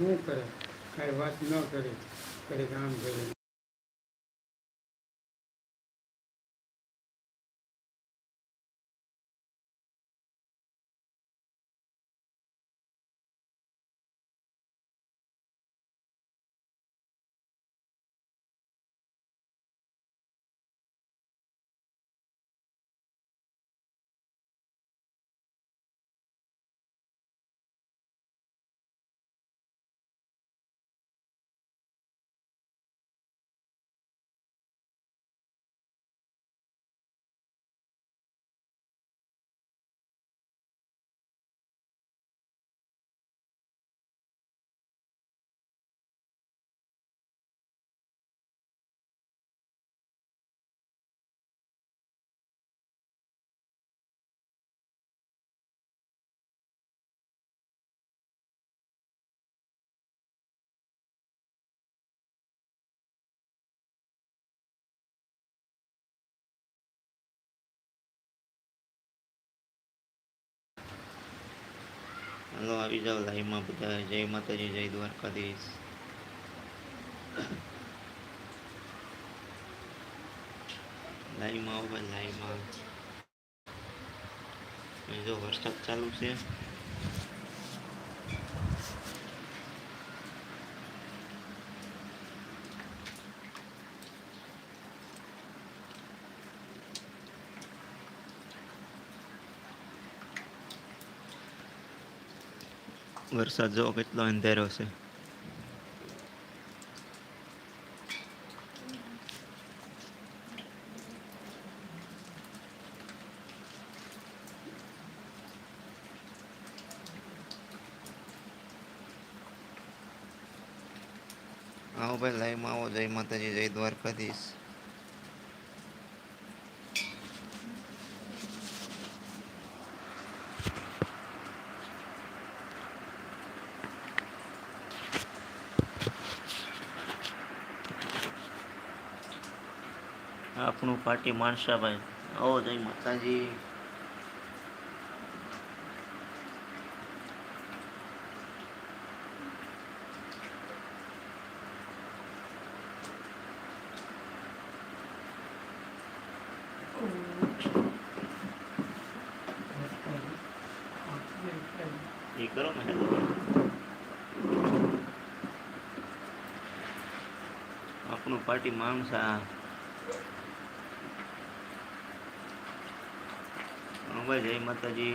શું કરે? કાંઈ વાત ન કરે કરે આમ કરી. હાલો આવી જાઓ, લાઈવમાં બધા જય માતાજી, જય દ્વારકાધીશ. લાઈવમાં આવો, ભાઈ, લાઈવમાં જો વરસાદ ચાલુ છે. વરસાદ જો કેટલો અંધેરો છે. આવો ભાઈ લાઈવમાં આવો. જય માતાજી જય દ્વારકાધીશ. પાર્ટી માણસાભાઈ આવો જય માતાજી. એ કરો ને. આપણું પાર્ટી માણસા ભાઈ જય માતાજી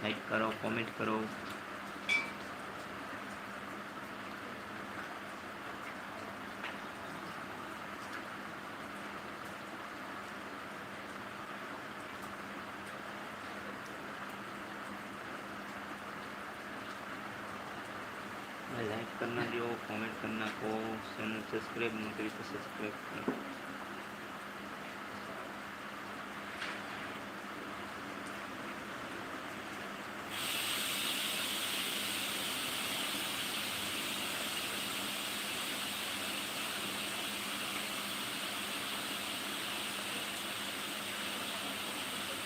લાઈક કરો કોમેન્ટ કરો भाई लाइक करना दियो कमेंट करना को चैनल सब्सक्राइब न करी तो सब्सक्राइब करो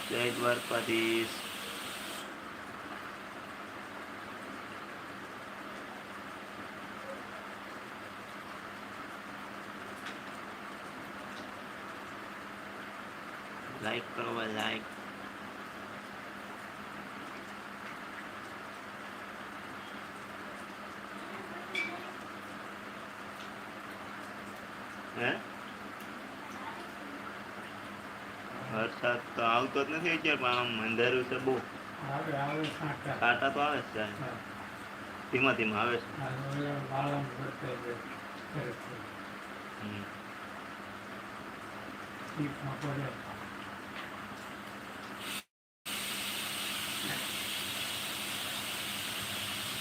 જય દ્વારકાધીશ. લાઈક કરો લાઈક હે વરસાદ તો આવતો જ નથી અત્યારે પણ આમ અંધારું છે બહુ આવે આવે સાંટા કાંટા તો આવે જ છે હા. ધીમા ધીમા આવે છે આ ઓલા વાળામાં ભરતા જાય. સરસ છે. હમ. ટીપમાં પડે.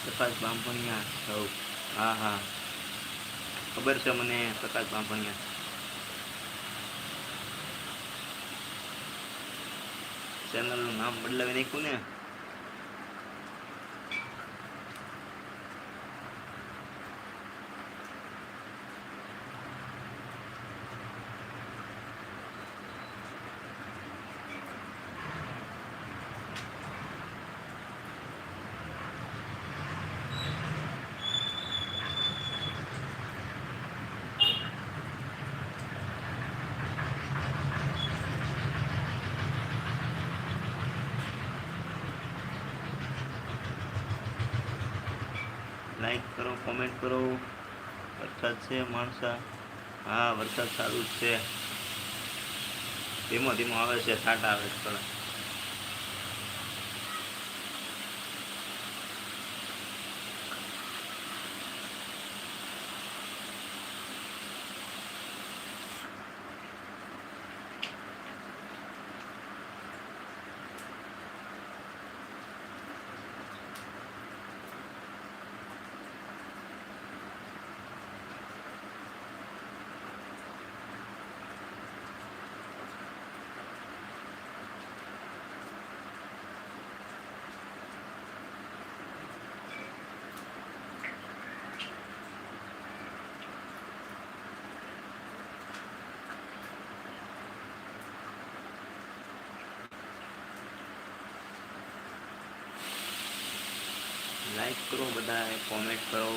પ્રકાશ બામભણિયા સૌ હા હા ખબર છે મને પ્રકાશ બામભણિયા ચેનલનું નામ બદલાવી નાખ્યું ને. લાઈક કરો કોમેન્ટ કરો. વરસાદ છે, માણસા. હા, વરસાદ સારું જ છે. ધીમો ધીમો આવે છે, છાંટા આવે છે થોડા. લાઈક કરો બધા કોમેન્ટ કરો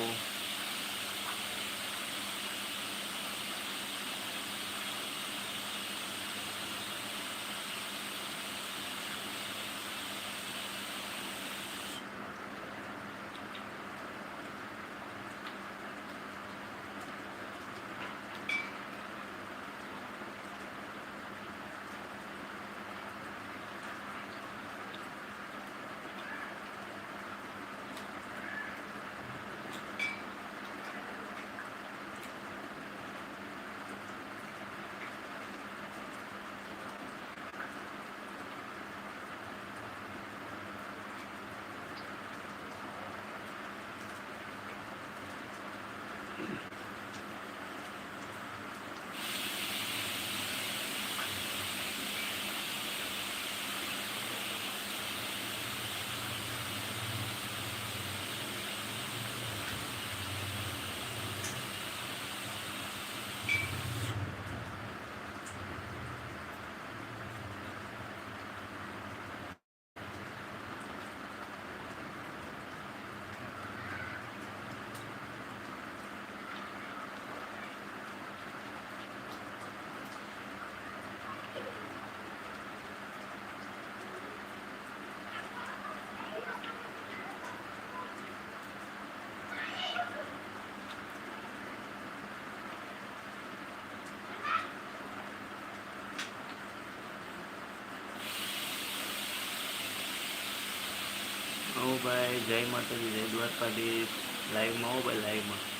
આવો ભાઈ જય માતાજી જય દ્વારકાધીશ. લાઈવમાં હો ભાઈ લાઈવમાં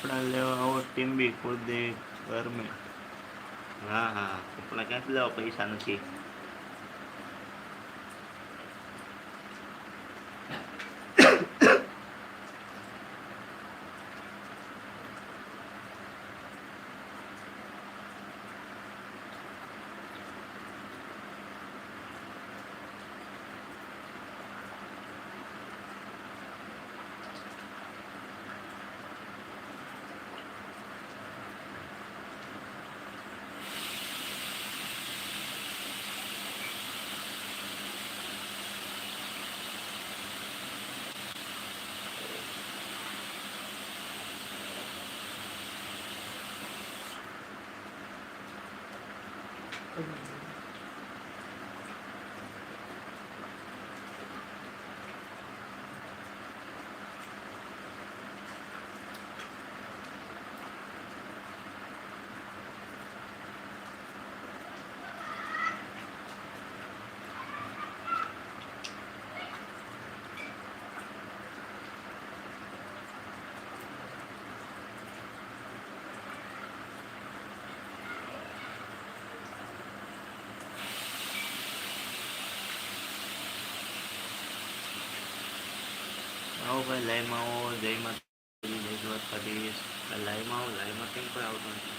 કપડાં લેવા આવો ટીમ બી ખુદ ઘર મેં. હા હા. કપડાં ક્યાંથી લેવા? પૈસા નથી. આવો ભાઈ લાઈવમાં આવો, જય માતાજી, જય દ્વારકાધીશ. કેમ કોઈ આવતું નથી?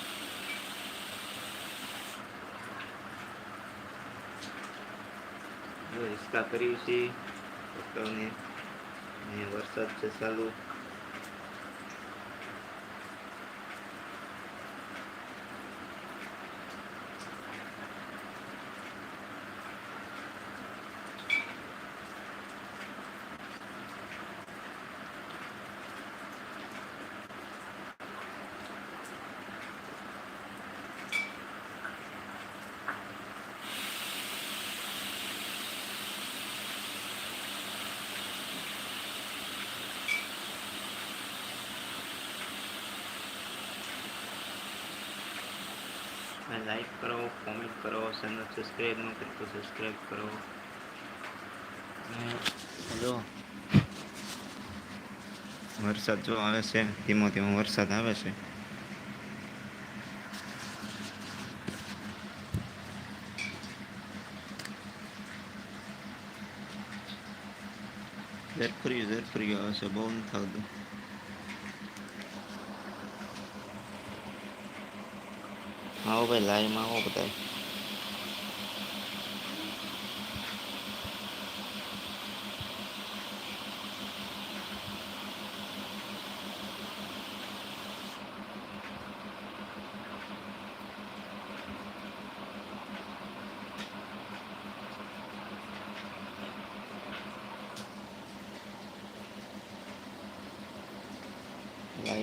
જો કરી છે પકડને ને વરસાદ છે ચાલુ. લાઈક કરો, કોમેન્ટ કરો ચેનલ સબસ્ક્રાઈબ ન કરી તો સબસ્ક્રાઈબ કરો. જો, વરસાદ જો આવે છે, ધીમો ધીમો વરસાદ આવે છે. ઝરફરી ઝરફરી આવે છે, બહુ નથી આવતું આવો ભાઈ લાઈવમાં આવો બધા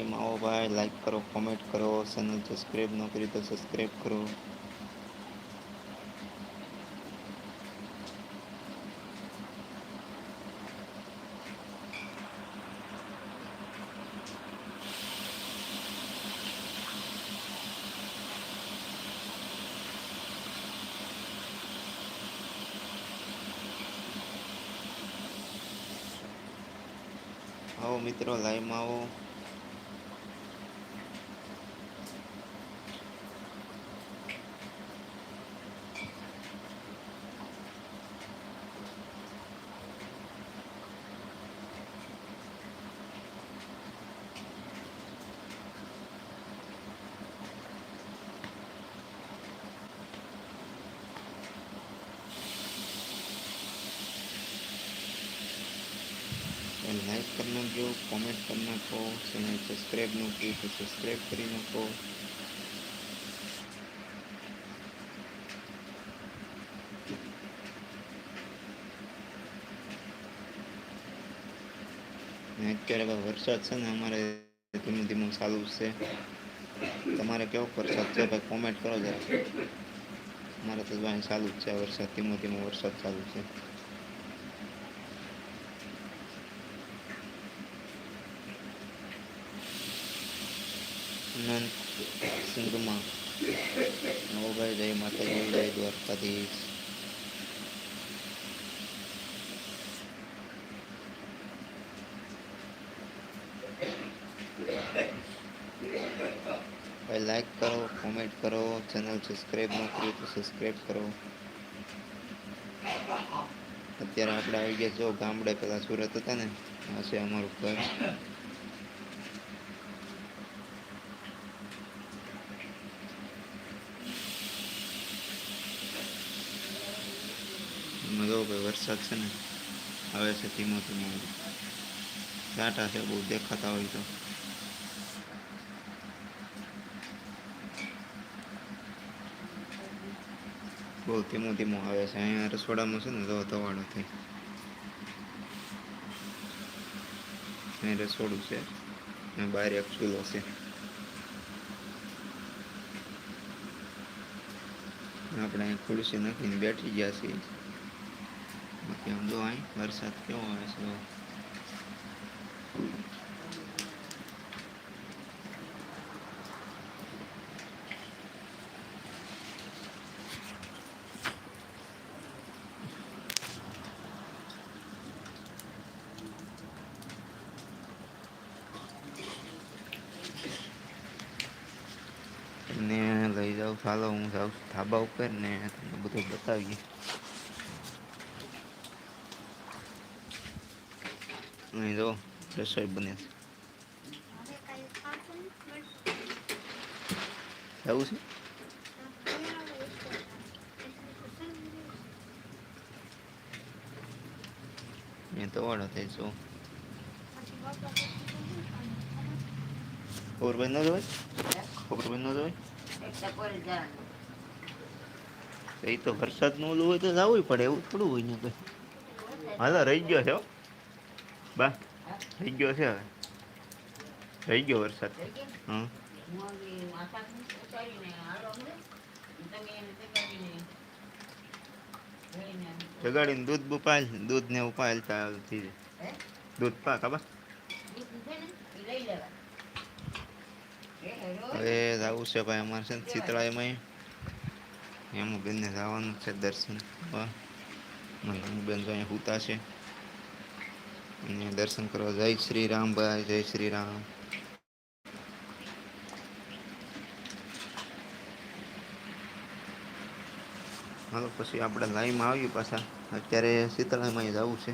લાઈવમાં આવો ભાઈ લાઈક કરો કોમેન્ટ કરો ચેનલ સબસ્ક્રાઈબ ન કરી તો સબસ્ક્રાઈબ કરો. આવો મિત્રો લાઈવમાં આવો લાઈક કરી નાખજો કોમેન્ટ કરી નાખો ચેનલ સબસ્ક્રાઈબ ન કરી તો સબસ્ક્રાઈબ કરી નાખો. અત્યારે વરસાદ છે ને, અમારે ધીમું ધીમું ચાલુ છે. તમારે કેવો વરસાદ છે? ભાઈ કોમેન્ટ કરો જરા. અમારે તો ચાલુ જ છે વરસાદ, ધીમો ધીમો વરસાદ ચાલુ છે. અનંત સિંધમાં નવભાઈ જય માતાજી, જય દ્વારકાધીશ. ભાઈ લાઈક કરો કોમેન્ટ કરો ચેનલ સબસ્ક્રાઈબ ન કરી તો સબસ્ક્રાઈબ કરો. અત્યારે આપણે આવી ગયા જો ગામડે, પેલા સુરત હતા ને આ છે અમારું ઘર એમાં જો ભાઈ વરસાદ છે ને, આવે છે ધીમો ધીમો ટાટા છે, બહુ દેખાતા હોય તો. બહુ ધીમો ધીમો આવે છે. અહીંયા રસોડામાં છે ને, તો ધવાડો થઈ અહીં રસોડું છે. બહાર એક ચૂલો છે. આપણે અહીં ખુરશી નાખીને બેઠી ગયા છીએ. આમ જો અહીં વરસાદ કેવો આવે છે. તમને લઈ જાઉં ચાલો, હું જાઉં ધાબા ઉપર ને તમને બધું બતાવીએ અહીં જો રસોઈ બને છે એવું છે મેં તો વાળો થાય છો ખબરભાઈ ન જોવાય ખબરભાઈ ન જોવાય એ તો વરસાદ ઓલું હોય તો જવું પડે એવું થોડું હોય ને કઈ હાલો રહી ગયો છે રહી ગયો છે હવે થઈ ગયો વરસાદ હા જગાડીને દૂધ ઉપાયેલ દૂધ ને ઉપાય ચાલતી દૂધ પા ખબર? હવે જવું છે ભાઈ અમારે છે શીતળાઈમાં. એમ બેનને જવાનું છે દર્શન. બેન તો અહીંયા હુતા છે. અને દર્શન કરવા જય શ્રી રામ ભાઈ, જય શ્રી રામ. હાલો, પછી આપણે લાઈનમાં આવીએ પાછા. અત્યારે શીતળામાં જવું છે.